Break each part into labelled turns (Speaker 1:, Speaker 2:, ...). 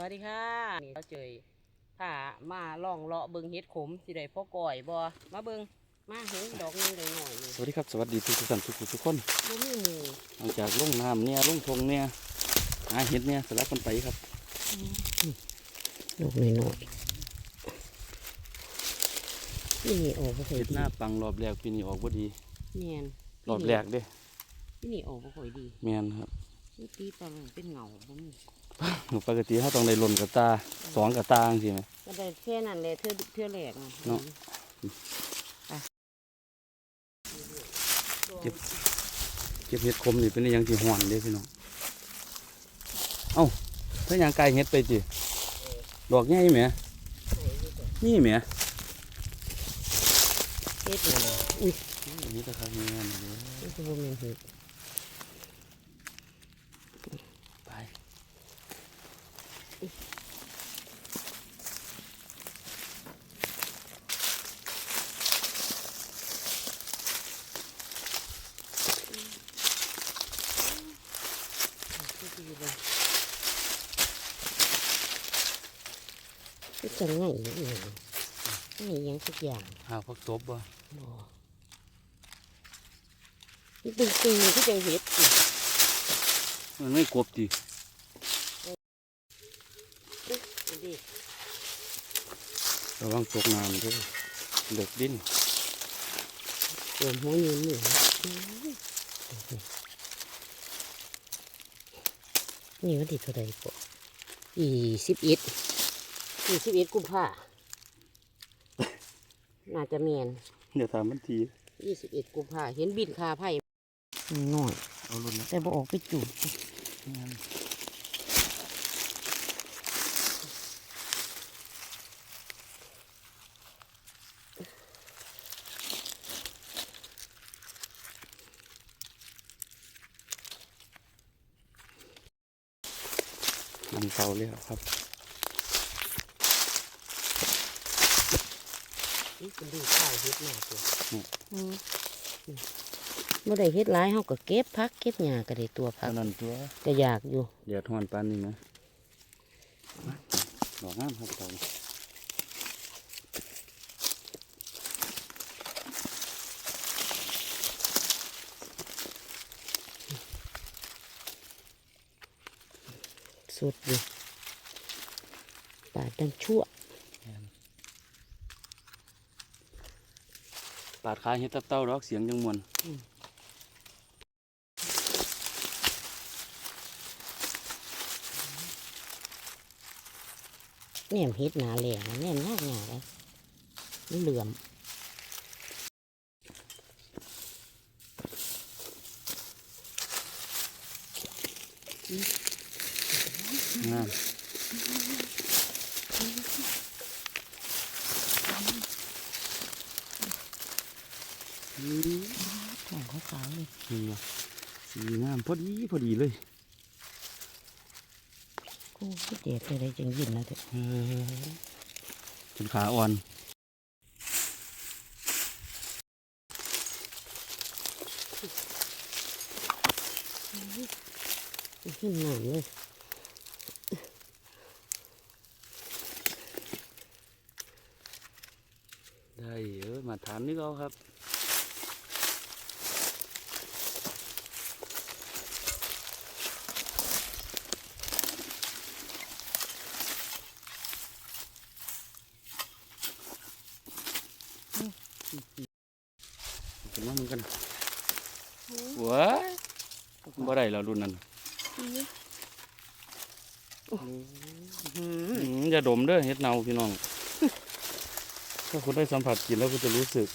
Speaker 1: วัสดีค่ะ นี่เราเจอผ้ามาล่องเลาะเบิงเฮ็ดขมสิได้พ่อก่อยบ่มาเบิงมาเห็นดอกหนึงได้หน่อยนี่
Speaker 2: สวัสดีครับสวัสดีทุกท่านทุกผู้ทุกคน
Speaker 1: บ่มีหมู่
Speaker 2: หลังจากลงน้ำเนี่ยลงทงเนี่ยหาเห็ดเนี่ยสลับกันไปครับ
Speaker 1: ดอกน้อยๆนี่ออกบ่ค่อย
Speaker 2: เห็ด
Speaker 1: ดี
Speaker 2: หน้าปังรอบแรกปีนี้ออกบ่ดี
Speaker 1: แม่น
Speaker 2: รอบแรกเด้
Speaker 1: ที่นี่ออกบ่ค่อยดี
Speaker 2: แม่นครับ
Speaker 1: นี่ตีตอนนั้นเป็นเงาบ่มี
Speaker 2: ปกติเขาต้องได้หล่นกับตาสองกับตาจังซี่ไหม
Speaker 1: ก็ได้แค่นั้นแหละเทื่อเทื่อแรกน่ะ
Speaker 2: เนาะเก็บเก็บเห็ดคมนี่เป็นอหยังที่ห่อนเด้พี่น้องเอ้าถ้าอย่างไกลเห็ดไปจิดอกใหญ่ไหมนี่ไหม
Speaker 1: เฮ็ดนี่อุ้ย
Speaker 2: อันนี้ตะครับงานเลย
Speaker 1: นี่คือบ่แม่นเฮ็ด
Speaker 2: ไป
Speaker 1: ก็ดีเลยคือจังไงอีหยัง ไงหยังสักอย่าง
Speaker 2: หาพักตบบ่
Speaker 1: บ่นี่ตึงตึงๆที่จังเห็ดอีก
Speaker 2: มันไม่กบดิ
Speaker 1: อันนี้
Speaker 2: ระวังตกน้ำด้วยเด็กดิ้น
Speaker 1: รวมหัวยืนหนึ่งนี่วันที่เท่าไหร่ปะยี่สิบเอ็ดยี่สิบเอ็ดกุมภาน่าจะเมียน
Speaker 2: เดี๋ยวถามมันที
Speaker 1: ยี่สิบเอ็ดกุมภาเห็นบินคาไผ่น้อย
Speaker 2: เอาลุ่นนะ
Speaker 1: แต่บ่ออกไปจูด
Speaker 2: มันเฝ้าเลยครับ
Speaker 1: นี่เป็นดูข้าวเฮ็ดมาตัวเมื่อได้เฮ็ดหลายเฮาก็เก็บพักเก็บหญ้าก็ได้ตัวพั
Speaker 2: เท่ากนั้นตัว
Speaker 1: ก็อยากอยู่
Speaker 2: เดือดหอนปานนี่ไหมดอกงามครับดอก
Speaker 1: สุดอยู่ปาดดังชั่ว
Speaker 2: ปาดขาเห็ดตับเต้าดอกเสียงจังมวน
Speaker 1: แหนมเฮ็ดหนาแหลงนะแหนมยากหนาเลยไม่เหลื่อม ของเขาขาวเลย
Speaker 2: นี่ว่ะสีงามพอดีพอดีเลย
Speaker 1: กูก็เด็ดอะไรจังยินนะเด็ก
Speaker 2: เออจนขาอ่อน
Speaker 1: ขึ้นหนามเลย
Speaker 2: ได้เออมาถามนี่ก็ครับ เป็นว่ามึงกันว้ายบ่ได้แล้วรุ่นนั้นอืมอย่าดมเด้อเฮ็ดเนาพี่น้อง ถ้าคุณได้สัมผัสกลินแล้วคุณจะรู้สึก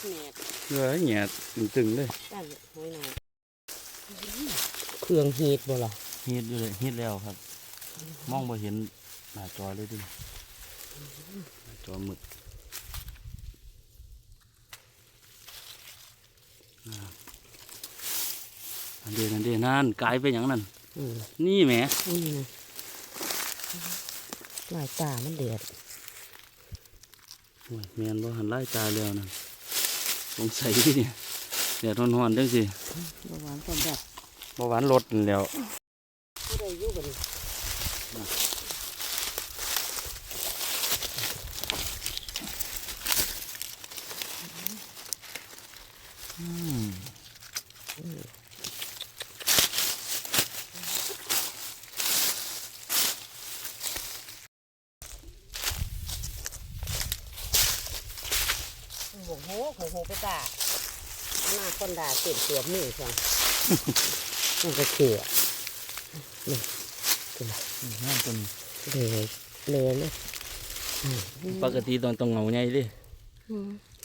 Speaker 1: แหนบ
Speaker 2: เฮ้ยแหงดตึงๆเลย
Speaker 1: ด้านหอยนางเครื่องเฮ็ดบ่ล่ะ
Speaker 2: เฮ็ดอยู่เลยเฮ็ดแล้วครับ มองบ่เห็นหน้าจอเลยดิหน้าจอหมึดอ่าอัน เดนอันเดนั่นกลายไปอย่างนั้น
Speaker 1: อืม
Speaker 2: นี่แหม
Speaker 1: อุ้ยนะลายตามันเดือด
Speaker 2: โอ้ยแมนบ่หันไล่ตาแล้วนะสงสัยที่เนี่ยเดี๋ยวทนหอนๆจังสิ
Speaker 1: บ่หวานสำหรับ
Speaker 2: บ่หวานรสนั่นแหล้ว
Speaker 1: ผู้ใดอยู่กัน
Speaker 2: อืม
Speaker 1: โอ้โหโอ้โหไปจ้าหน้าคนด่าเต็บเสียบมือจังมันก็เขี่ยนี่ตัว
Speaker 2: นั่นตัวนี้
Speaker 1: เลยเลยเลย
Speaker 2: ปกติตอนต้องเงาใหญ่ดิ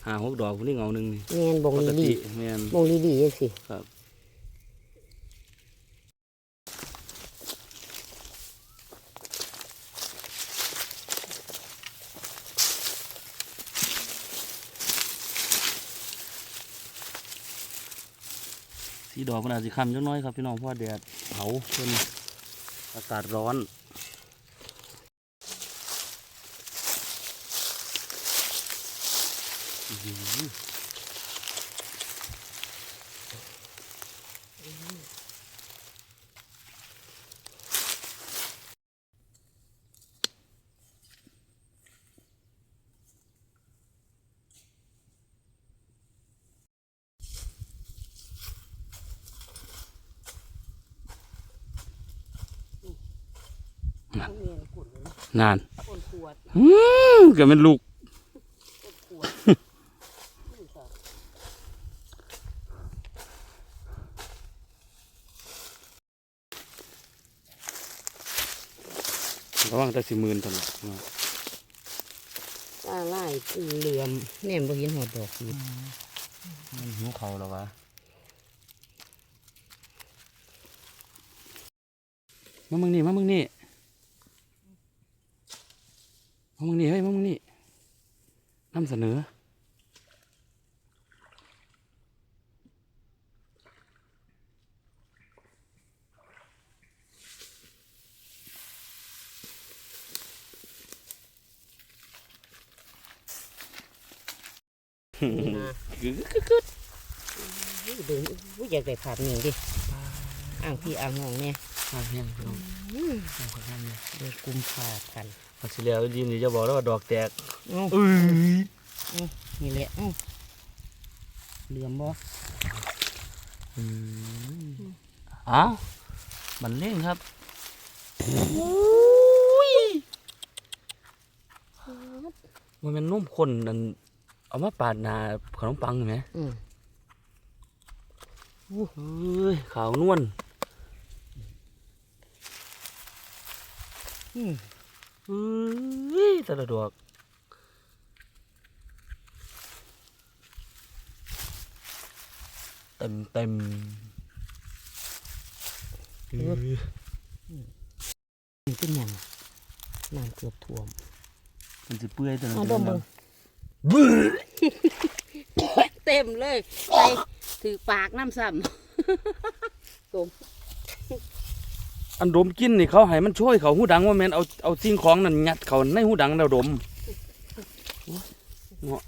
Speaker 2: หาหกดอกพวกนี้เงาหนึ่งเนี่
Speaker 1: แมนบงลี
Speaker 2: ก
Speaker 1: ลี
Speaker 2: ติแม่น
Speaker 1: บงลีลียังสิ
Speaker 2: ครับ อกมันอาจจะคำจังน้อยครับพี่น้องเพราะแดดเผาเป็นอากาศร้อนอื
Speaker 1: นกุ่นเลย
Speaker 2: นาน
Speaker 1: คนขวด
Speaker 2: อืมเกิดเป็นลูก
Speaker 1: คนขวดนี่ค่ะ
Speaker 2: ระวังแต่สิหมื่นตลอด
Speaker 1: ตาไล่เหลื่อมแนมบ่เห็นหัวดอกอยู่
Speaker 2: มันหิวเขาแล้ววะมามึงนี่มามึงนี่มามึงนี่เฮ้ยมามึงนี่นำเสนอ
Speaker 1: นี่นะ
Speaker 2: กึกกึกกึก
Speaker 1: อุ้ยเบิ่งอุ้ยากได้ภาพนี้ดิอ่างพี่อ่างห้องเนี่ย
Speaker 2: มาเฮียงพี่น้อง
Speaker 1: อืม
Speaker 2: มาขอทำเนี่ย
Speaker 1: เดือนกุมภาพันธ์
Speaker 2: พักสิแล้วยินดีจะบอกแล้วว่าดอกแตก
Speaker 1: เอ้า
Speaker 2: เอ้ย
Speaker 1: นี่แหละเอ้าเหลื่อมบ่
Speaker 2: อืมเอ้าวมันเล่งครับมันเป็นนุ่มข้นนั่นเอามาปาดหนาขนมปังเห็นไหม
Speaker 1: อืม
Speaker 2: เฮ้ยขาวนวล
Speaker 1: อืม
Speaker 2: เฮ้ยแต่ละดอกเต็มเต็มเฮ้ย
Speaker 1: นี่เป็นหยังน้ำเกือบท่วม
Speaker 2: มันจะเปื่อยแต่ละ
Speaker 1: เอา
Speaker 2: เดื
Speaker 1: ด
Speaker 2: อน
Speaker 1: ม
Speaker 2: เนาะ
Speaker 1: เบิ่งเต็มเลยใส่ถือปากน้ำซ้ำตุ่ม
Speaker 2: อันดมกินนี่เขาให้มันช่วยเขาหูดังว่าแมนเอาเอาสิ่งของนั่นยัดเขาในหูดังแล้วดมโอ้ยเงาะ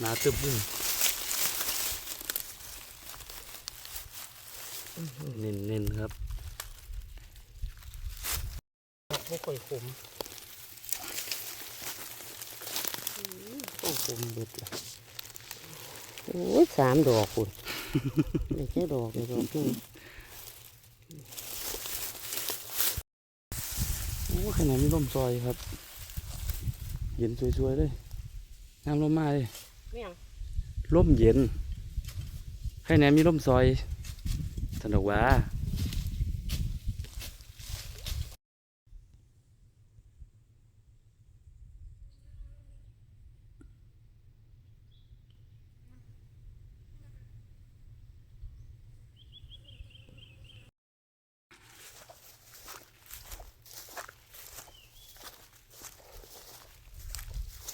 Speaker 2: หนาตึบเลยเน้นเน้นๆครับ
Speaker 1: ไม่ค่อยขมต้องขมเบิดละโอ้ยสามดอกคุณไม่ใช่ดอกเลยดอกนึง
Speaker 2: โอ้ขนาดมีร่มซอยครับ เย็นสวยๆเลยน้ำร่มมาเลย
Speaker 1: ไม่ยัง
Speaker 2: ร่มเย็นแค่ไหนมีร่มซอยสนุกว่า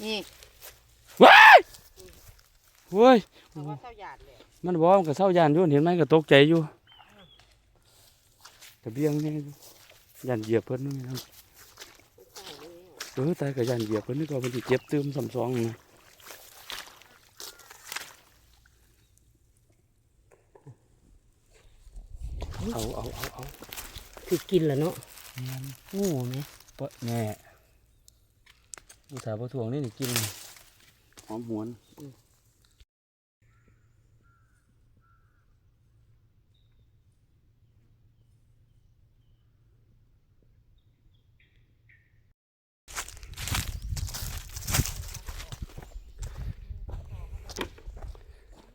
Speaker 1: นี่
Speaker 2: ว้ายเว้ย
Speaker 1: เขาว่าเศร้าหยาดเลย
Speaker 2: วมันบอกว่ามันก็เศร้ายานอยู่เห็นไหมก็ตกใจอยู่กระเบียงนี่ยานเหยียบเพิ่นนี่ครับเออตายกับยานเหยียบเพิ่นนี่ก็มันสิเจ็บตื้มซ้ำสองนะเอาเอาเอาเอา
Speaker 1: คือกินแล้วเนาะ
Speaker 2: แม่น
Speaker 1: งูไหม
Speaker 2: ปะแม่ อุตส่าห์บ่ถ่วงนี่นี่กินหอมหวน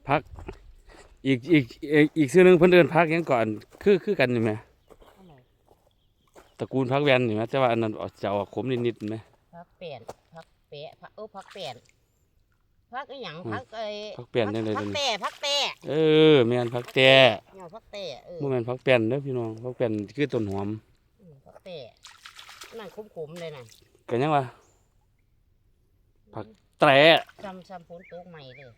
Speaker 2: พักอีกอีกอีกอีกชื่อหนึงเพิ่นเดินพักหยังก่อนคือคือกันนี่ไหมตระกูลพักแวนนี่ไหมแต่ว่าอันนั้นออกจะออกขมนิดๆไหม
Speaker 1: พักเปลี่ยนพัก แปะพักเออพักเปลี่ยนพักไอ้หยัง
Speaker 2: อืม
Speaker 1: พักไอ้
Speaker 2: พักเปลี่ยนจังเลย
Speaker 1: พั
Speaker 2: เดี๋ยวนี้
Speaker 1: กแต่พักแต่
Speaker 2: เออแม่นพักแต่
Speaker 1: เงาพักแต่เออ
Speaker 2: บ่แม่นพักแป้นเด้อพี่น้องพักแป้นคือต้นหอม
Speaker 1: อืมพักแต่นั่นขมๆเลยน่ะ
Speaker 2: ก็ยังว่าผักแตร
Speaker 1: ซ้ำซ้ำฝนตกใหม่เลย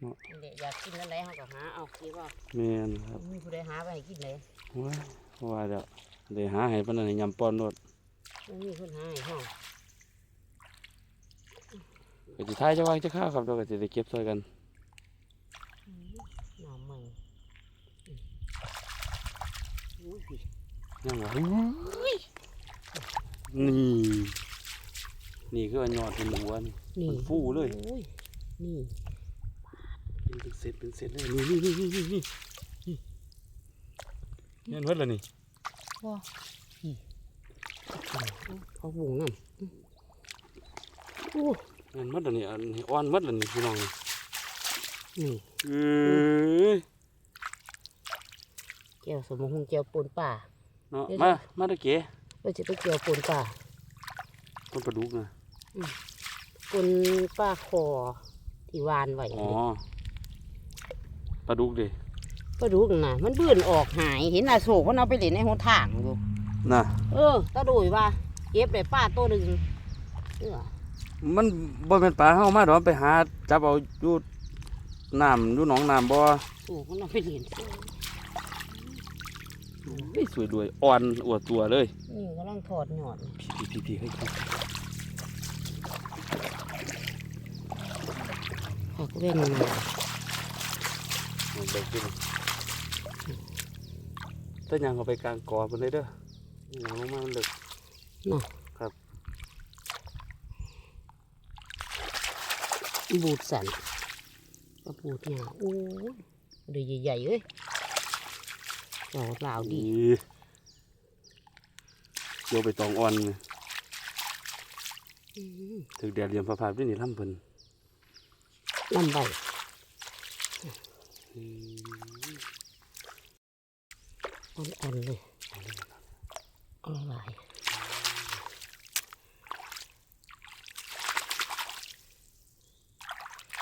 Speaker 2: เนาะ
Speaker 1: เด็กอยากกินอะไรเขาก็หาเอาคิดว่า
Speaker 2: แม่นครับ
Speaker 1: มีผู้ใดหาไปให้กินเลย
Speaker 2: ว้าว่าเดี๋ยวเดี๋ยวหาให้ปานนั้นให้ยำป้อนโนด
Speaker 1: ไม่มีคนหาให้ห้อง
Speaker 2: ก็สิท้ายจะวางจะข้าวครับเราก็สิได้เก็บช่วยกัน
Speaker 1: หน่อใหม่อุ้ย
Speaker 2: ยังว่านี่ นี่คืออันยอดเป็นหัวนี่
Speaker 1: นี่
Speaker 2: มันฟูเลย
Speaker 1: อุ้ยนี่
Speaker 2: เป็นเศษเป็นเศษเลยนี่นี่นี่นี่นี่นี่แม่นเพิ่นล่ะนี่
Speaker 1: ว้านี่เขาบุงน้ำโอ้
Speaker 2: แม่นหมดล่ะนี่อันนี้อ่อนหมดล่ะนี่พี่น้องนี่
Speaker 1: นี่
Speaker 2: เอ้ย
Speaker 1: เกี่ยวสมหงเกี่ยวปูนป่า
Speaker 2: เนาะ
Speaker 1: เดี๋ยว
Speaker 2: มามาตะเก๋
Speaker 1: เราจะไปเกี่ยวปูนป่า
Speaker 2: ต้นปลาดุกนะ
Speaker 1: ปูนป่าคอที่วานไว้
Speaker 2: อ๋อปลาดุกดิ
Speaker 1: ก็ดูกันนะมันบื้นออกหายเห็นอาโศกมันเอาไปเล่นในหัวทางอยู่
Speaker 2: น่ะ
Speaker 1: เออตาดูยว่าเก็บได้ป้าตัวหนึ่งเออ
Speaker 2: มันบ่เป็นปลาเฮามาดอกไปหาจับเอาอยู่น้ำอยู่หนองน้ำบ่
Speaker 1: โศกมันเอาไปเล่น
Speaker 2: เฮ้ยสวยด้วยอ่อนอวดตัวเลย
Speaker 1: นี่กำลังถอดหยอด
Speaker 2: พี่พี่พี่เฮ้ย
Speaker 1: ผักเว้นมา
Speaker 2: เอาเบิกขึ้นถ้ายังเอาไปกลางกอเพิ่นเลยเด้อยังลงมามันเลิก
Speaker 1: บูดสันก็บูดหยาโอ้ยเดี๋ยวใหญ่ๆเอ้ยเจ้าลาวดี
Speaker 2: นี่เกี่ยวไปตองอ่อนนี่
Speaker 1: อืม
Speaker 2: ถึกแดดเหลี่ยมฟ้าๆด้วยนี่ลำเพิ่น
Speaker 1: ลำใบอ่อนๆเลยเอะไร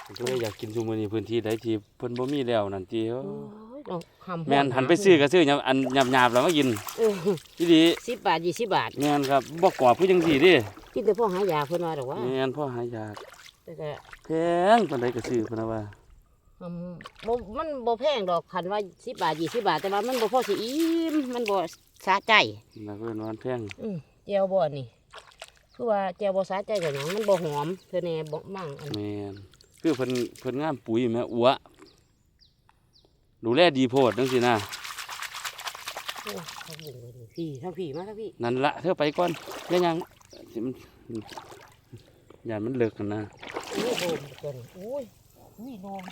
Speaker 2: ผม ก็เลยอยากกินซุมื้อนี้พื้นที่ใดที่เพิ่นบ่มีแล้วนั่นติเอ้
Speaker 1: โอ้
Speaker 2: อย
Speaker 1: ยเราหำ
Speaker 2: แม่นหันไปซื้อก็ซื้อหยังอันหยาบๆแล้วมากิน
Speaker 1: เออ
Speaker 2: อีหลี
Speaker 1: สิบบาทยี่สิบบาท
Speaker 2: แม่นครับบ่กรอบคือจังซี่เดิ
Speaker 1: กินแต่พวกหายาเพิ่นว่าหรอกว่า
Speaker 2: แม่นพ่อหายาก
Speaker 1: แต่ก็
Speaker 2: แพงปานใดก็ซื้อเพิ่นน่ะว่า
Speaker 1: อืมบ่มันบ่แพงดอกคันว่าสิบบาทยี่สิบบาทแต่ว่ามันบ่พอสิอิ่มมันบ่สะใจ
Speaker 2: น่ะเพิ่นว่ามันแพง
Speaker 1: อืมแจ่วบ่นี่คือว่าแจ่วบ่สะใจก็หยังมันบ่หอมเท่าแน่บ่มั่งอัน
Speaker 2: แม่น คือเพิ่นเพิ่นงามปุ๋ยแม่อัวดูแลดีโพดจังซี่นะ
Speaker 1: โอ้เขาบุ่งเลยนี่พี่ทั้งพี่มาทั้งพี่
Speaker 2: นั่นละเธอไปก่อนอย่ายังสิมันอย่ามันเลิกกันนะ
Speaker 1: โอ้ยโดมตัวนี้โอ้ยนี่โดม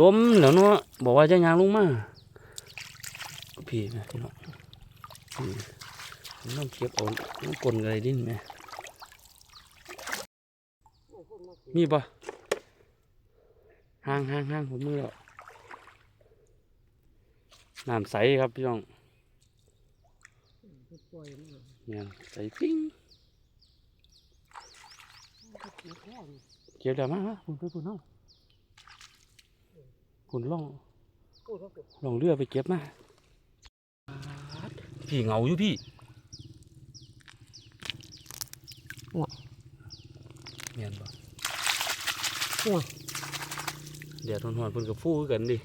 Speaker 2: ล้มแล้วเนาะบอกว่าจะยางลงมาพี่นะพี่น้องนี่น้องเก็บเอาน้องกลนอะไรดิ้นไหม
Speaker 1: โอ้ยคนมาสิ
Speaker 2: มีปะ ห่างห่างห่างผมมือแล้วน้ำใสครับพี่น้อง
Speaker 1: ปล่อยมา
Speaker 2: เนี่ยใสปิ้ง
Speaker 1: เอาไปเก็บแล้วนี่
Speaker 2: เก็บได้มาฮะคุณไปคุณเอาคุณล่อง
Speaker 1: โอ้ยเขาเก็บ
Speaker 2: ลองเรือไปเก็บมาพี่เหงาอยู่พี่เมียนบ่
Speaker 1: โอ้ย
Speaker 2: เดี๋ยวทอนหอนเพิ่นกับฟูกันดิ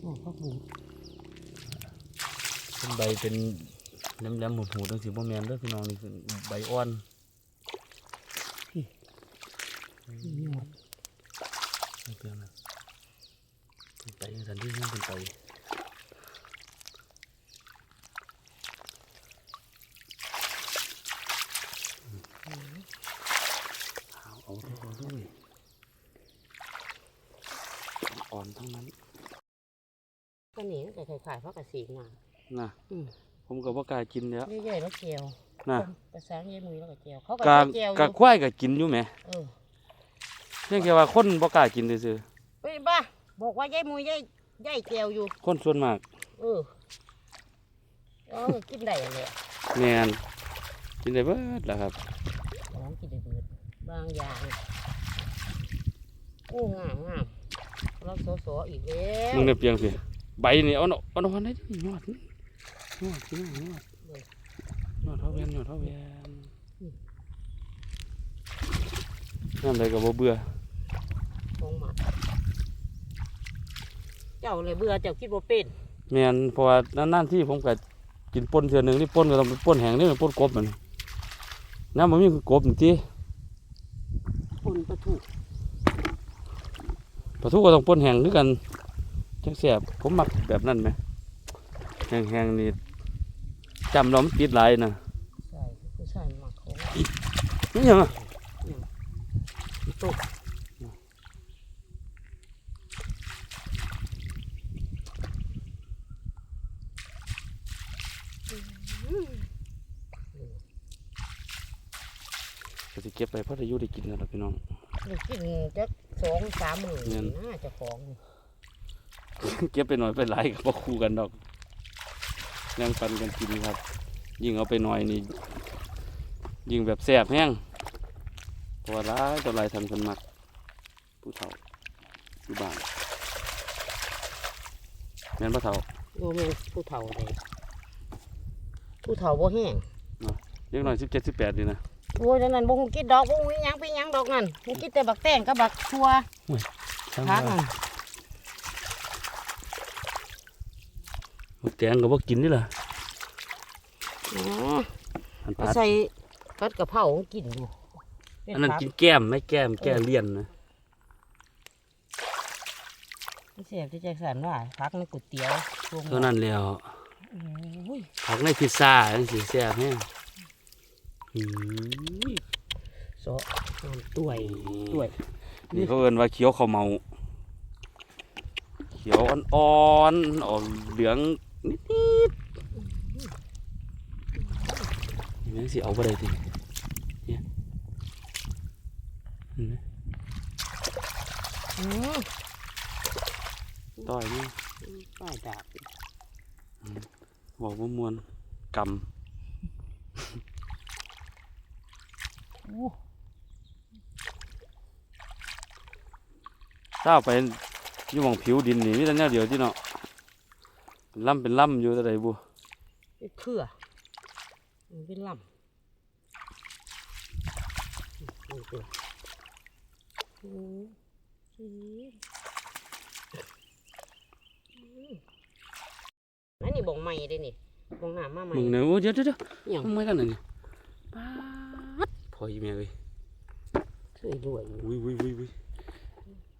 Speaker 2: โอ้
Speaker 1: พักบุ๋ม
Speaker 2: เป็นใบเป็นแหลมๆหูๆตั้งสีบ่แมนด้อพี่น้องนี่ใบอ่อน
Speaker 1: เหมด
Speaker 2: เปลี่ยนนะนไสันที่นี่เป็นไป
Speaker 1: นี่แต่คล้ายๆพักกระสีมา
Speaker 2: นะ
Speaker 1: อืม
Speaker 2: ผมก็บ่กล้ากินแล้ว
Speaker 1: ใหญ่ๆแล้วเจียว
Speaker 2: นะ
Speaker 1: ประสานยายมือแล้วก็เจียวเขาก็
Speaker 2: กา
Speaker 1: เจียวอกายู่
Speaker 2: ควายก็กินอยู่แหม
Speaker 1: เออ
Speaker 2: เพียงแค่ว่าคนบ่กล้ากินซื่อ
Speaker 1: เฮ้ยบ้าบอกว่ายายมือยายยายเจียวอยู่
Speaker 2: ๆคนส่วนมาก
Speaker 1: เออเออกินได้เลย
Speaker 2: แม่นกินได้เบิดล่ะครับ
Speaker 1: ลองกินได้เบิดบางอย่างโอ้งามงามเราโสโสๆอีกแล้ว
Speaker 2: มึงเนี่ยเปียงสิ ใบนี่เอาเนาะเอาเนาะได้ดิยอดนี่ยอดพี่น้องยอดยอดเท่าแวนยอดเท่าแวนน้ำใดก็บ่เบื่อ
Speaker 1: คงมาเจ้าเลยเบื่อเจ้าคิดว่าเป็น
Speaker 2: แม่นเพราะว่านานๆที่ผมก็กินป่นเทื่อหนึงนี่ป่นก็ต้องเป็นป่นแห้งนี่เป็นป่นกบมันน้ำบ่มีคือกบนี่ติ
Speaker 1: คนประถู
Speaker 2: ปลาทูก็ต้องป่นแห้งคือกัน จังแซ่บผมมักแบบนั้นไหมแห้งๆนี่จำแล้วมันติดหลายนะ
Speaker 1: ใช่ผู้ชายมักของ
Speaker 2: นี่หยังอะ
Speaker 1: ตุกอืม
Speaker 2: ก็สิเก็บไปเพราะอายุได้กินแล้วล่ะพี่น้อง
Speaker 1: ได้กินจักสองสามหมื่น
Speaker 2: เงิน
Speaker 1: น่าจะของนี่
Speaker 2: เก็บไปหน่อยไปหลายกับพ่คู่กันดอกยังปันกันกินครับ ยิ่งเอาไปหน่อยนี่ยิ่งแบบแสบแห้งเพราะว่าหลายต่อหลายทันคนมักผู้เฒ่าอยู่บ้านแม่นพ่อเฒ่า
Speaker 1: โมเมนผู้เฒ่าเลยผู้เฒ่าบ่แห้ง
Speaker 2: เล็กหน่อยสิบเจ็ดสิบแปดนี่นะ
Speaker 1: โอ้ยนั่นบ่ฮู้กินดอกบ่ฮู้อิหยังไปหยังดอกนั่นฮู้กินแต่บักแตงกับบักชัว
Speaker 2: ช่าง
Speaker 1: พัก
Speaker 2: ว่า
Speaker 1: นั่น
Speaker 2: บักแตงก็บ่กินนี่ล่ะ
Speaker 1: อ๋อ
Speaker 2: อัน
Speaker 1: ก็
Speaker 2: พัด
Speaker 1: ใส่ผัดกะเพรากินอยู่เป็
Speaker 2: อันนั้น
Speaker 1: ผัก
Speaker 2: กินแก้มไม่แก้มแก้เลี่ยนนะ
Speaker 1: เสียบที่แจ็คสันว่าพักในก๋วยเตี๋ยวรวม
Speaker 2: เท่านั้นแล้ว
Speaker 1: โอ้ย
Speaker 2: ผักในพิซซ่าจังสิแซ่บแห้งอืม
Speaker 1: โซะน้ำต้วยต้วย
Speaker 2: นี่เขาเอิ้นว่าเขียวข้าวเมา เขียวอ่อนๆออกเหลือง นิดๆนี่แม่งสิเอาไปได้ทีเนี่ยเห็นไหม
Speaker 1: อืม
Speaker 2: ต้อยนี่
Speaker 1: ป้ายดาบ
Speaker 2: บอกว่ามวนก
Speaker 1: โอ้ำ
Speaker 2: ถ้าเอาไปอยู่หมองผิวดินนี่มีแต่แนวเดียวที่เนาะ เป็นล่ำเป็นล่ำอยู่แต่ใดบุ
Speaker 1: เป็นเครือมันเป็นลำนี่ตัวโอ้สีอันนี้บ่งใหม่เลยนี่บ่งหน้ามาใหม่
Speaker 2: มึงเนี่ยโอ้เดี๋ยวเดี๋ยวเดี๋ยว
Speaker 1: อหย่าง
Speaker 2: ทำไมกันน่ะนี่ป๊าดพออีเมียเลย
Speaker 1: เคยรวยอยู่
Speaker 2: วุ้ยวุ้ยวุ้ยวุ้ย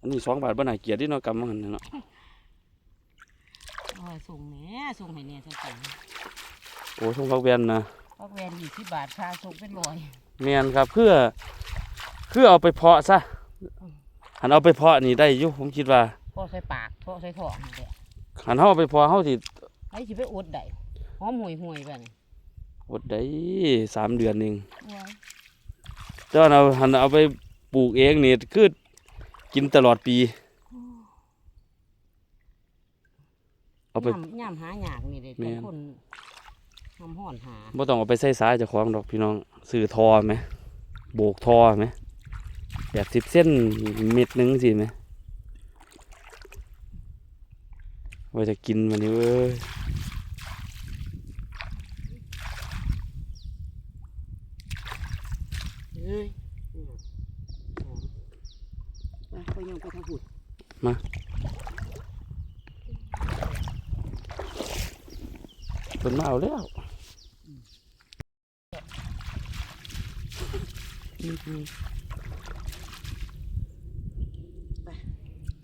Speaker 2: อันนี้สองบาทบ่น่าเกลียดที่เนาะกำมันเนาะ
Speaker 1: โอ้ยส่งแหน่ส่งให้แหน่เท่ากัน
Speaker 2: โอ้ช่องพักแวนนะ
Speaker 1: พักแวนยี่สิบบาทค่าส่งเป็นร้อย
Speaker 2: เมียนครับเพื่อเพื่อเอาไปเพาะซะหันเอาไปเพาะนี่ได้อยู่ผมคิดว่า
Speaker 1: พอใส่ปากพอใส่ท้องนี่แหละ
Speaker 2: หันเฮาเอาไปเพาะเฮาสิ
Speaker 1: ไอ้สิไปอดได้หอมห่วยห่วยๆแบบนี้
Speaker 2: อดได้สามเดือนเอง
Speaker 1: ว้าย
Speaker 2: แต่ว่าเอาหันเอาไปปลูกเองนี่คือกินตลอดปี เอาไป
Speaker 1: ย่ำย่ำหาหยากนี่เลย
Speaker 2: แม่
Speaker 1: แต่
Speaker 2: น
Speaker 1: คนทำห่อนหา
Speaker 2: บ่ต้องเอาไปใส่สายเจะคล้าของดอกพี่น้องซื้อทอไหมโบกทอไหมแบบสิบเส้นเม็ดหนึงสิไหมว่าจะกินมันนี่เว้ย
Speaker 1: เฮ้ยอืมหอมไปไปยังไปทางหุ่น
Speaker 2: พิ่นมาเอาแล้ว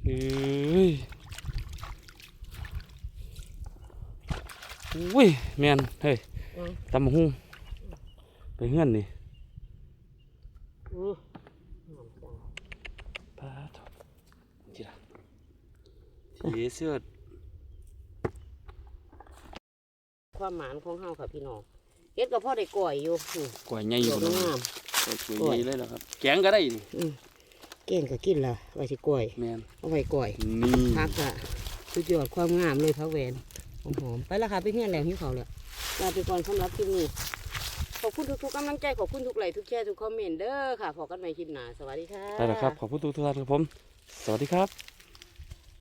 Speaker 2: เอ้ยอุ้ยแม่นเฮ้ย
Speaker 1: อืม
Speaker 2: ตำบักหุ่งไปเฮือนนี่
Speaker 1: อือน้ำจัง
Speaker 2: ปลาทอดจีละทีเสื้อ
Speaker 1: ความหมานของเฮาค่ะพี่น้องเฮ็ดก็พ่อได้ก่อยอยู่อืม
Speaker 2: กล้วยใหญ่อ
Speaker 1: ด
Speaker 2: ยู่
Speaker 1: อก
Speaker 2: เนาะ
Speaker 1: งาม
Speaker 2: กล้วยใหญ่เลยแล้วครับ แกงก็ได้นี่
Speaker 1: อืมเก่งก็กินละไว้สิก่อย
Speaker 2: แม่น
Speaker 1: เอาไว้ก่อย
Speaker 2: นี่
Speaker 1: พักอะสุดยอดความงามเลยพระแหวนหอมๆไปและค่ะไปเฮียนแล้วหิวเขาวแล้วลาไปก่อนสำหรับคลิปนี้ขอบคุณทุกๆกำลังใจขอบคุณทุกไลค์ทุกแชร์ทุกคอมเมนต์เด้อค่ะพอกันใหม่คลิปหน้าสวัสดีค่ะ
Speaker 2: ไปแล้วครับขอบคุณทุกท่านครับผม สวัสดีครับ